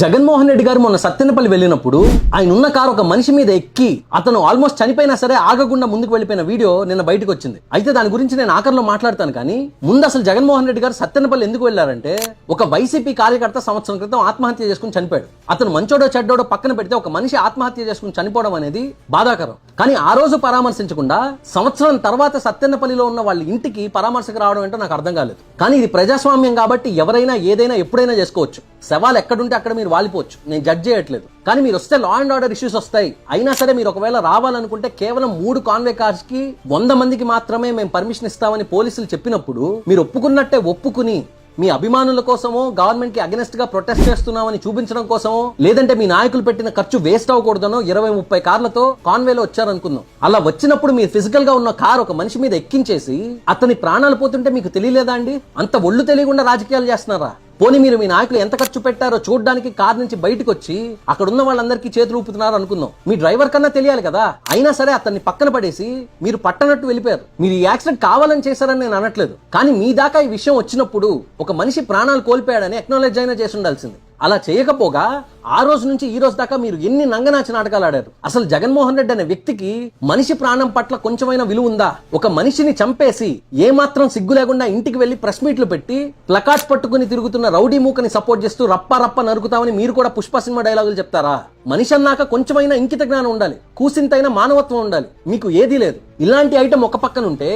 జగన్మోహన్ రెడ్డి గారు మొన్న సత్తెనపల్లి వెళ్ళినప్పుడు ఆయన ఉన్న కారు ఒక మనిషి మీద ఎక్కి అతను ఆల్మోస్ట్ చనిపోయినా సరే ఆగకుండా ముందుకు వెళ్ళిపోయిన వీడియో నిన్న బయటకు వచ్చింది. అయితే దాని గురించి నేను ఆఖరిలో మాట్లాడతాను కానీ ముందు అసలు జగన్మోహన్ రెడ్డి గారు సత్తెనపల్లి ఎందుకు వెళ్ళారంటే ఒక వైసీపీ కార్యకర్త సంవత్సరం క్రితం ఆత్మహత్య చేసుకుని చనిపోయాడు. అతను మంచోడో చెడ్డోడో పక్కన పెడితే ఒక మనిషి ఆత్మహత్య చేసుకుని చనిపోవడం అనేది బాధాకరం. కానీ ఆ రోజు పరామర్శించకుండా సంవత్సరం తర్వాత సత్యన్నపల్లిలో ఉన్న వాళ్ళ ఇంటికి పరామర్శకు రావడం ఏంటో నాకు అర్థం కాలేదు. కానీ ఇది ప్రజాస్వామ్యం కాబట్టి ఎవరైనా ఏదైనా ఎప్పుడైనా చేసుకోవచ్చు. సవాల్ ఎక్కడుంటే అక్కడ మీరు వాలిపోవచ్చు. నేను జడ్జ్ చేయట్లేదు. కానీ మీరు వస్తే లా అండ్ ఆర్డర్ ఇష్యూస్ వస్తాయి. అయినా సరే మీరు ఒకవేళ రావాలనుకుంటే కేవలం మూడు కాన్వే కార్స్కి వంద మందికి మాత్రమే మేము పర్మిషన్ ఇస్తామని పోలీసులు చెప్పినప్పుడు మీరు ఒప్పుకున్నట్టే ఒప్పుకుని మీ అభిమానుల కోసమో గవర్నమెంట్కి అగెనెస్ట్గా ప్రొటెస్ట్ చేస్తున్నామని చూపించడం కోసమో లేదంటే మీ నాయకులు పెట్టిన ఖర్చు వేస్ట్ అవ్వకూడదనో ఇరవై ముప్పై కార్లతో కాన్వేలో వచ్చారనుకుందాం. అలా వచ్చినప్పుడు మీరు ఫిజికల్గా ఉన్న కార్ ఒక మనిషి మీద ఎక్కించేసి అతని ప్రాణాలు పోతుంటే మీకు తెలియలేదా అండి? అంత ఒళ్ళు తెలియకుండా రాజకీయాలు చేస్తున్నారా? పోనీ మీరు మీ నాయకులు ఎంత ఖర్చు పెట్టారో చూడడానికి కార్ నుంచి బయటకు వచ్చి అక్కడ ఉన్న వాళ్ళందరికీ చేతులు ఊపుతున్నారు అనుకుందాం. మీ డ్రైవర్ కన్నా తెలియాలి కదా. అయినా సరే అతన్ని పక్కన పడేసి మీరు పట్టనట్టు వెళ్ళిపోయారు. మీరు ఈ యాక్సిడెంట్ కావాలని చేశారని నేను అనట్లేదు. కానీ మీ దాకా ఈ విషయం వచ్చినప్పుడు ఒక మనిషి ప్రాణాలు కోల్పోయాడని ఎక్నాలెడ్జ్ అయినా చేసి ఉండాల్సింది. అలా చేయకపోగా ఆ రోజు నుంచి ఈ రోజు దాకా మీరు ఎన్ని నంగనాచి నాటకాలు ఆడారు? అసలు జగన్మోహన్ రెడ్డి అనే వ్యక్తికి మనిషి ప్రాణం పట్ల కొంచెమైనా విలువ ఉందా? ఒక మనిషిని చంపేసి ఏమాత్రం సిగ్గు లేకుండా ఇంటికి వెళ్ళి ప్రెస్ మీట్లు పెట్టి ప్లకార్డ్స్ పట్టుకుని తిరుగుతున్న రౌడీ మూకని సపోర్ట్ చేస్తూ రప్ప రప్ప నరుకుతామని మీరు కూడా పుష్ప సినిమా డైలాగులు చెప్తారా? మనిషి అన్నాక కొంచెమైనా ఇంకిత జ్ఞానం ఉండాలి. కూసింతైన మానవత్వం ఉండాలి. మీకు ఏదీ లేదు. ఇలాంటి ఐటమ్ ఒక పక్కన ఉంటే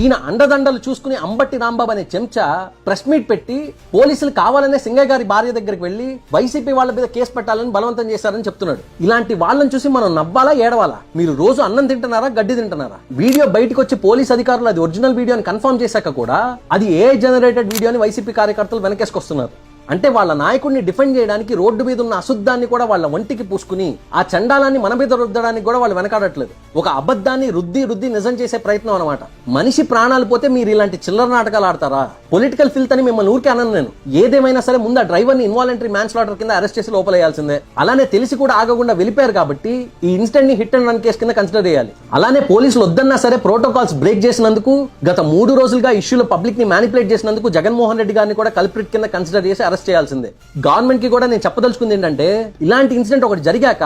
ఈయన అండదండలు చూసుకుని అంబట్టి రాంబాబు అనే చెంచా ప్రెస్ మీట్ పెట్టి పోలీసులు కావాలనే సింగయ్య గారి భార్య దగ్గరికి వెళ్ళి వైసీపీ వాళ్ళ మీద కేసు పెట్టాలని బలవంతం చేశారని చెప్తున్నాడు. ఇలాంటి వాళ్ళని చూసి మనం నవ్వాలా ఏడవాలా? మీరు రోజు అన్నం తింటున్నారా గడ్డి తింటున్నారా? వీడియో బయటకు వచ్చి పోలీస్ అధికారులు అది ఒరిజినల్ వీడియో అని కన్ఫర్మ్ చేశాక కూడా అది ఏ జనరేటెడ్ వీడియో అని వైసీపీ కార్యకర్తలు వెనకేసుకొస్తున్నారు. అంటే వాళ్ళ నాయకుడిని డిఫెండ్ చేయడానికి రోడ్డు మీద ఉన్న అశుద్ధాన్ని కూడా వాళ్ళ ఒంటికి పూసుకుని ఆ చండాలాన్ని మన మీద రుద్దడానికి కూడా వాళ్ళు వెనకాడట్లేదు. ఒక అబద్ధాన్ని రుద్ది రుద్ది నిజం చేసే ప్రయత్నం అనమాట మనిషి ప్రాణాలు పోతే మీరు ఇలాంటి చిల్లర నాటకాలు ఆడతారా? పొలిటికల్ ఫిల్త్ అని మిమ్మల్ని ఊరికే అనను నేను. ఏదేమైనా సరే ముందు ఆ డ్రైవర్ని ఇన్వాలంటరీ మ్యాన్ స్లాటర్ కింద అరెస్ట్ చేసి లోపలేయాల్సిందే అలానే తెలిసి కూడా ఆగకుండా వెళ్ళిపోయారు కాబట్టి ఈ ఇన్స్టెంట్ని హిట్ అండ్ రన్ కేసు కింద కన్సిడర్ చేయాలి. అలానే పోలీసులు వద్దన్నా సరే ప్రోటోకాల్స్ బ్రేక్ చేసినందుకు గత మూడు రోజులుగా ఇష్యూలో పబ్లిక్ని మ్యానిపులేట్ చేసినందుకు జగన్మోహన్ రెడ్డి గారిని కూడా కల్ప్రిట్ కింద కన్సిడర్ చేసి అరెస్ట్ చేయాల్సిందే. గవర్నమెంట్కి కూడా నేను చెప్పదలుచుకుంది ఏంటంటే ఇలాంటి ఇన్సిడెంట్ ఒకటి జరిగాక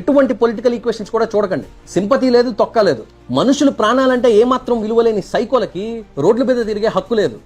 ఎటువంటి పొలిటికల్ ఈక్వేషన్స్ కూడా చూడకండి. సింపతి లేదు తొక్క లేదు. మనుషులు ప్రాణాలంటే ఏమాత్రం విలువలేని సైకోలకి రోడ్ల మీద తిరిగే హక్కు లేదు.